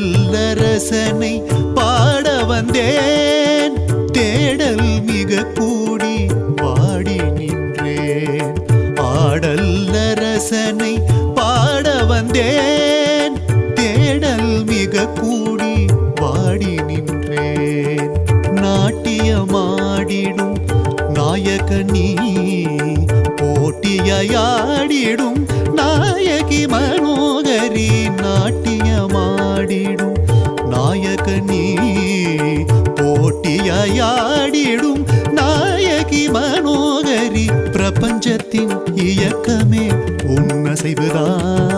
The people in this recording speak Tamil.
பாடல்லரசனை பாட வந்தேன். தேடல் மிக கூடி பாடி நின்றேன். பாடல் பாட வந்தேன். தேடல் மிக கூடி வாடி நின்றேன். நாட்டியமாடிடும் நாயக நீ போட்டியாடிடும் நாயகி மனோகரி நாட்டியமாடிடும் நாயக நீ போட்டியாடிடும் நாயகி மனோகரி பிரபஞ்சத்தின் இயக்கமே உன்னசைவுதான்